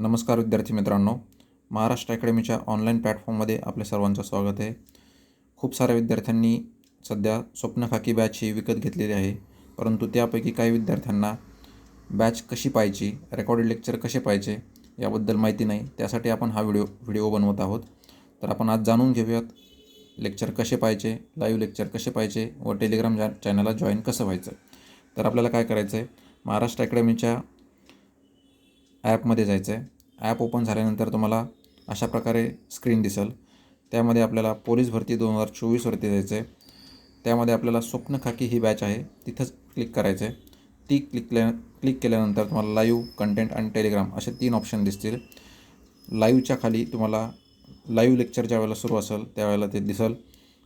नमस्कार विद्यार्थी मित्रांनो. महाराष्ट्र अकॅडमीच्या ऑनलाईन प्लॅटफॉर्ममध्ये आपल्या सर्वांचं स्वागत आहे. खूप साऱ्या विद्यार्थ्यांनी सध्या स्वप्न खाकी बॅच ही विकत घेतलेली आहे. परंतु त्यापैकी काही विद्यार्थ्यांना बॅच कशी पाहिजे रेकॉर्डेड लेक्चर कसे पाहिजे याबद्दल माहिती नाही. त्यासाठी आपण हा व्हिडिओ व्हिडिओ बनवत आहोत. तर आपण आज जाणून घेऊयात लेक्चर कसे पाहिजे लाईव्ह लेक्चर कसे पाहिजे व टेलिग्राम जा चॅनलला जॉईन कसं व्हायचं. तर आपल्याला काय करायचं आहे महाराष्ट्र अकॅडमीच्या ॲपमध्ये जायचं आहे. ॲप ओपन झाल्यानंतर तुम्हाला अशा प्रकारे स्क्रीन दिसेल. त्यामध्ये आपल्याला पोलीस भरती दोन हजार चोवीसवरती जायचं आहे. त्यामध्ये आपल्याला स्वप्न खाकी ही बॅच आहे. तिथंच क्लिक करायचं आहे. ती क्लिक केल्या क्लिक केल्यानंतर तुम्हाला लाईव्ह कंटेंट आणि टेलिग्राम असे तीन ऑप्शन दिसतील. लाईव्हच्या खाली तुम्हाला लाईव्ह लेक्चर ज्या वेळेला सुरू असेल त्यावेळेला ते दिसेल.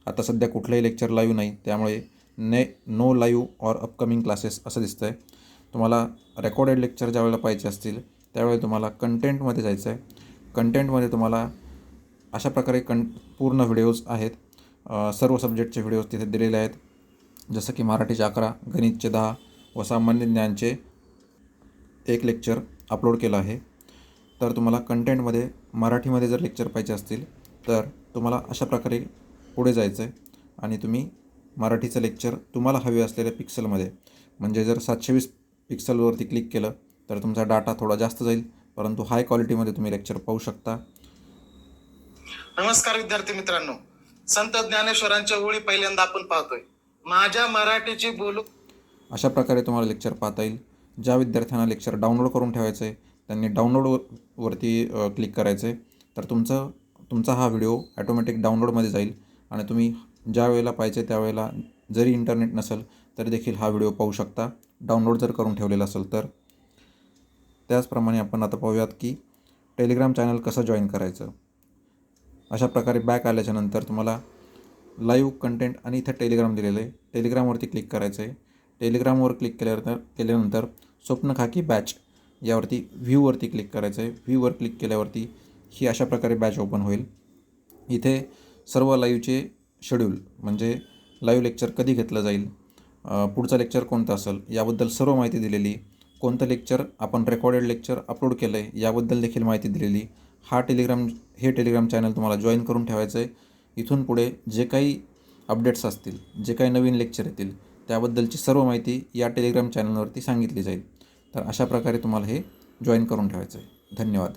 आता सध्या कुठलंही लेक्चर लाईव्ह नाही. त्यामुळे ने no live or upcoming classes असं दिसतं आहे तुम्हाला रेकॉर्डेड लेक्चर ज्या वेळेला पाहिजे असतील त्यावेळी तुम्हाला कंटेंटमध्ये जायचं आहे. कंटेंटमध्ये तुम्हाला अशा प्रकारे कं पूर्ण व्हिडिओज आहेत. सर्व सब्जेक्टचे व्हिडिओज तिथे दिलेले आहेत. जसं की मराठीचे अकरा गणितचे दहा व सामान्य ज्ञानचे एक लेक्चर अपलोड केलं आहे. तर तुम्हाला कंटेंटमध्ये मराठीमध्ये जर लेक्चर पाहिजे असतील तर तुम्हाला अशा प्रकारे पुढे जायचं आहे. आणि तुम्ही मराठीचं लेक्चर तुम्हाला हवे असलेल्या पिक्सलमध्ये म्हणजे जर सातशे वीस पिक्सलवरती क्लिक केलं तर तुमचा डाटा थोडा जास्त जाईल. परंतु हाय क्वालिटीमध्ये तुम्ही लेक्चर पाहू शकता. नमस्कार विद्यार्थी मित्रांनो. संत ज्ञानेश्वरांच्या ओळी पहिल्यांदा आपण पाहतोय. माझ्या मराठीची बोलू अशा प्रकारे तुम्हाला लेक्चर पाहता येईल. ज्या विद्यार्थ्यांना लेक्चर डाउनलोड करून ठेवायचं आहे त्यांनी डाउनलोड वरती क्लिक करायचं आहे तर तुमचं तुमचा हा व्हिडिओ ॲटोमॅटिक डाउनलोडमध्ये जाईल. आणि तुम्ही ज्या वेळेला पाहिजे त्यावेळेला जरी इंटरनेट नसेल तरी देखील हा व्हिडिओ पाहू शकता. डाउनलोड जर करून ठेवलेला असेल तर. त्याचप्रमाणे आपण आता पाहूयात की टेलिग्राम चॅनल कसं जॉईन करायचं? अशा प्रकारे बॅक आल्याच्यानंतर तुम्हाला लाईव्ह कंटेंट आणि इथं टेलिग्राम दिलेलं आहे. टेलिग्रामवरती क्लिक करायचं आहे. टेलिग्रामवर क्लिक केल्यानंतर केल्यानंतर स्वप्न खाकी बॅच यावरती व्ह्यूवरती क्लिक करायचं आहे. व्ह्यूवर क्लिक केल्यावरती ही अशा प्रकारे बॅच ओपन होईल. इथे सर्व लाईव्हचे शेड्यूल म्हणजे लाईव्ह लेक्चर कधी घेतलं जाईल पुढचा पुढचं लेक्चर कोणता असेल याबद्दल सर्व माहिती दिलेली कोणतं लेक्चर आपण रेकॉर्डेड लेक्चर अपलोड केलं आहे याबद्दल देखील माहिती दिलेली. हा टेलिग्राम हे टेलिग्राम चॅनल तुम्हाला जॉईन करून ठेवायचं आहे इथून पुढे जे काही अपडेट्स असतील जे काही नवीन लेक्चर येतील त्याबद्दलची सर्व माहिती या टेलिग्राम चॅनलवरती सांगितली जाईल. तर अशा प्रकारे तुम्हाला हे जॉईन करून ठेवायचं आहे धन्यवाद.